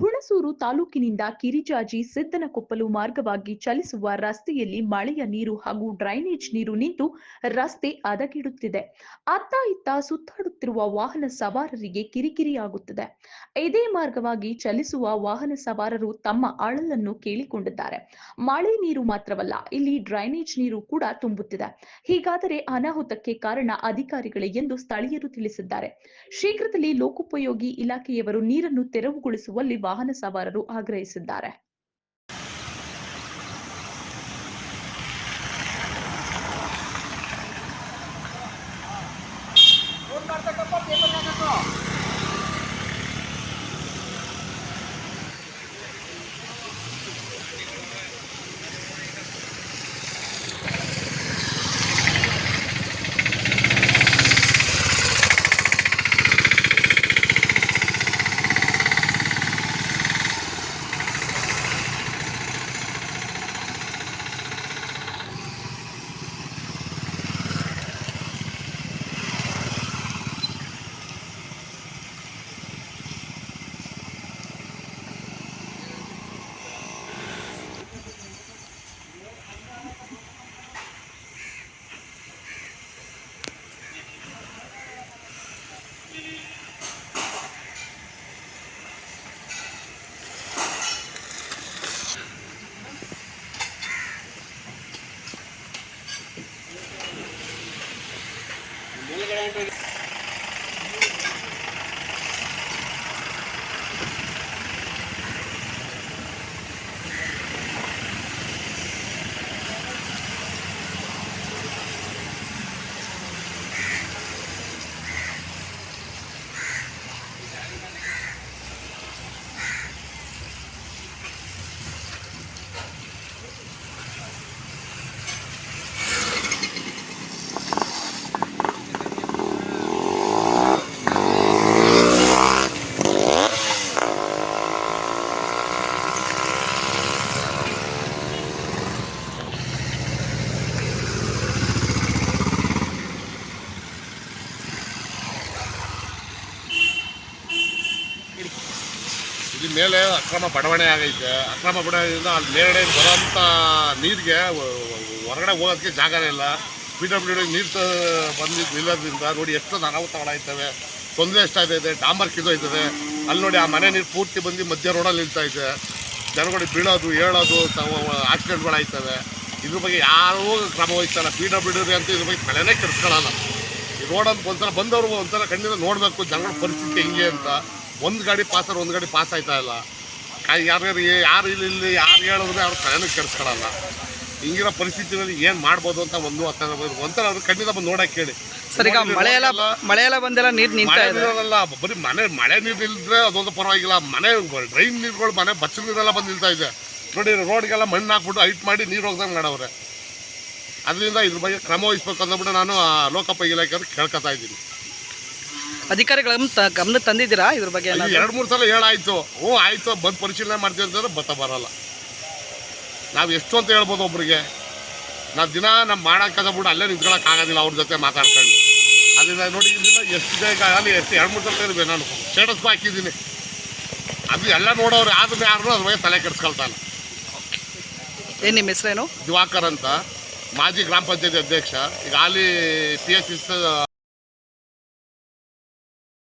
ಹುಣಸೂರು ತಾಲೂಕಿನಿಂದ ಕಿರಿಜಾಜಿ ಸಿದ್ದನಕೊಪ್ಪಲು ಮಾರ್ಗವಾಗಿ ಚಲಿಸುವ ರಸ್ತೆಯಲ್ಲಿ ಮಳೆಯ ನೀರು ಹಾಗೂ ಡ್ರೈನೇಜ್ ನೀರು ನಿಂತು ರಸ್ತೆ ಹದಗೆಡುತ್ತಿದೆ. ಅತ್ತ ಇತ್ತ ಸುತ್ತಾಡುತ್ತಿರುವ ವಾಹನ ಸವಾರರಿಗೆ ಕಿರಿಕಿರಿಯಾಗುತ್ತಿದೆ. ಇದೇ ಮಾರ್ಗವಾಗಿ ಚಲಿಸುವ ವಾಹನ ಸವಾರರು ತಮ್ಮ ಅಳಲನ್ನು ಕೇಳಿಕೊಂಡಿದ್ದಾರೆ. ಮಳೆ ನೀರು ಮಾತ್ರವಲ್ಲ, ಇಲ್ಲಿ ಡ್ರೈನೇಜ್ ನೀರು ಕೂಡ ತುಂಬುತ್ತಿದೆ. ಹೀಗಾದರೆ ಅನಾಹುತಕ್ಕೆ ಕಾರಣ ಅಧಿಕಾರಿಗಳೇ ಎಂದು ಸ್ಥಳೀಯರು ತಿಳಿಸಿದ್ದಾರೆ. ಶೀಘ್ರದಲ್ಲಿ ಲೋಕೋಪಯೋಗಿ ಇಲಾಖೆಯವರು ನೀರನ್ನು ತೆರವುಗೊಳಿಸುವಲ್ಲಿ ವಾಹನ ಸವಾರರು ಆಗ್ರಹಿಸಿದ್ದಾರೆ. ಇಲ್ಲಿ ಮೇಲೆ ಅಕ್ರಮ ಬಡವಣೆ ಆಗೈತೆ. ಅಕ್ರಮ ಬಡವಣೆಯಿಂದ ಅಲ್ಲಿ ಮೇಲ್ಗಡೆ ಬರೋಂಥ ನೀರಿಗೆ ಹೊರಗಡೆ ಹೋಗೋದಕ್ಕೆ ಜಾಗನೇ ಇಲ್ಲ. ಪಿ ಡಬ್ಲ್ಯೂ ಡಿ ನೀರು ಬಂದಿದ್ದು ನಿಲ್ಲೋದ್ರಿಂದ ನೋಡಿ ಎಷ್ಟು ಅನಾಹುತಗಳಾಯ್ತವೆ ತೊಂದರೆ ಎಷ್ಟಾಗ್ತೈತೆ ಡಾಂಬರ್ ಕಿದೋಯ್ತದೆ ಅಲ್ಲಿ ನೋಡಿ ಆ ಮನೆ ನೀರು ಪೂರ್ತಿ ಬಂದು ಮಧ್ಯ ರೋಡಲ್ಲಿ ನಿಲ್ತೈತೆ ಜನಗಳಿಗೆ ಬೀಳೋದು ಹೇಳೋದು ಆಕ್ಸಿಡೆಂಟ್ಗಳಾಯ್ತವೆ ಇದ್ರ ಬಗ್ಗೆ ಯಾರೂ ಕ್ರಮ ವಹಿಸ್ತಲ್ಲ ಪಿ ಡಬ್ಲ್ಯೂ ಡಿ ಅಂತ ಇದ್ರ ಬಗ್ಗೆ ತಲೆನೇ ಕೆಡ್ಸ್ಕೊಳ್ಳಲ್ಲ ಈ ರೋಡ್ ಅಂತ ಒಂಥರ ಬಂದವರು ಒಂಥರ ಕಣ್ಣಿಂದ ನೋಡಬೇಕು. ಜನಗಳ ಪರಿಸ್ಥಿತಿ ಹೆಂಗೆ ಅಂತ. ಒಂದು ಗಾಡಿ ಪಾಸ್ ಒಂದು ಗಾಡಿ ಪಾಸ್ ಆಯ್ತಾ ಇಲ್ಲ? ಯಾರ್ಯಾರು ಯಾರು ಇಲ್ಲಿ ಇಲ್ಲಿ ಯಾರು ಹೇಳಿದ್ರೆ ಅವ್ರು ತಲೆನೂ ಕೆಡಿಸ್ಕೊಳ್ಳಲ್ಲ ಹಿಂಗಿರೋ ಪರಿಸ್ಥಿತಿನಲ್ಲಿ ಏನು ಮಾಡ್ಬೋದು ಅಂತ ಒಂದು ಅಂತ. ಒಂಥರ ಅವ್ರು ಖಂಡಿತ ಬಂದು ನೋಡಕ್ಕೆ ಕೇಳಿ ಸರ್ ಈಗ ಮಳೆ ಎಲ್ಲ ರೋಡೆಲ್ಲ- ಮಳೆ ಎಲ್ಲ ಬಂದೆಲ್ಲ ನೀರು ನಿಂತಾ ಇದೆ. ನೀರಲ್ಲ ಬರೀ ಮನೆ ಮಳೆ ನೀರು ನಿಲ್ದ್ರೆ ಅದೊಂದು ಪರವಾಗಿಲ್ಲ. ಮನೆ ಡ್ರೈನ್ ನೀರುಗಳು ಮನೆ ಬಚ್ಚಲು ನೀರೆಲ್ಲ ಬಂದು ನಿಲ್ತಾ ಇದೆ. ನೋಡಿ ರೋಡ್ಗೆಲ್ಲ ಮಣ್ಣು ಹಾಕ್ಬಿಟ್ಟು ಹೈಟ್ ಮಾಡಿ ನೀರು ಹೋಗ್ದಂಗೆ ಮಾಡವ್ರೆ. ಅದರಿಂದ ಇದ್ರ ಬಗ್ಗೆ ಕ್ರಮ ವಹಿಸ್ಬೇಕು ಅಂದ್ಬಿಟ್ಟು ನಾನು ಲೋಕಪ್ಪ ಇಲಾಖೆಯವ್ರು ಇಲಾಖೆಯವ್ರಿಗೆ ಕೇಳ್ಕೊತಾ ಇದ್ದೀನಿ. ಅಧಿಕಾರಿಗಳ ಗಮನ- ಗಮನಕ್ಕೆ ತಂದಿದ್ದೀರಾ? ಇದ್ರ ಬಗ್ಗೆ ಏನಾದ್ರು? ಎರಡು ಮೂರು ಸಲ ಹೇಳಾಯ್ತು. ಹ್ಞೂ ಆಯ್ತು ಬಂದು ಪರಿಶೀಲನೆ ಮಾಡ್ತೀವಿ ಅಂತಂದ್ರೆ ಬತ್ತ ಬರಲ್ಲ. ನಾವು ಎಷ್ಟು ಅಂತ ಹೇಳ್ಬೋದು ಒಬ್ರಿಗೆ. ನಾವು ದಿನ ನಮ್ಮ ಮಾಡಕ್ಕದ ಬಿಡು ಅಲ್ಲೇ ನಿಂತ್ಕೊಳಕ್ ಆಗೋದಿಲ್ಲ ಅವ್ರ ಜೊತೆ ಮಾತಾಡ್ಕೊಂಡು. ಅದರಿಂದ ನೋಡಿ ಇದನ್ನ ಎಷ್ಟು ಬೇಗ ಅಲ್ಲಿ ಎಷ್ಟು ಎರಡು ಮೂರು ಸಲ ಇರ್ಬೇಕು ನಾನು. ಸ್ಟೇಟಸ್ ಹಾಕಿದ್ದೀನಿ. ಅದು ಎಲ್ಲ ನೋಡೋರು ಆದ್ರೂ ಯಾರು ಅದ್ರ ಬಗ್ಗೆ ತಲೆ ಕೆಡ್ಸ್ಕೊಳ್ತಾನೆ. ಏನ್ ನಿಮ್ಮ ಹೆಸರೇನು? ದಿವಾಕರ್ ಅಂತ. ಮಾಜಿ ಗ್ರಾಮ ಪಂಚಾಯತಿ ಅಧ್ಯಕ್ಷ. ಈಗ ಹಾಲಿ ಪಿ ಎಸ್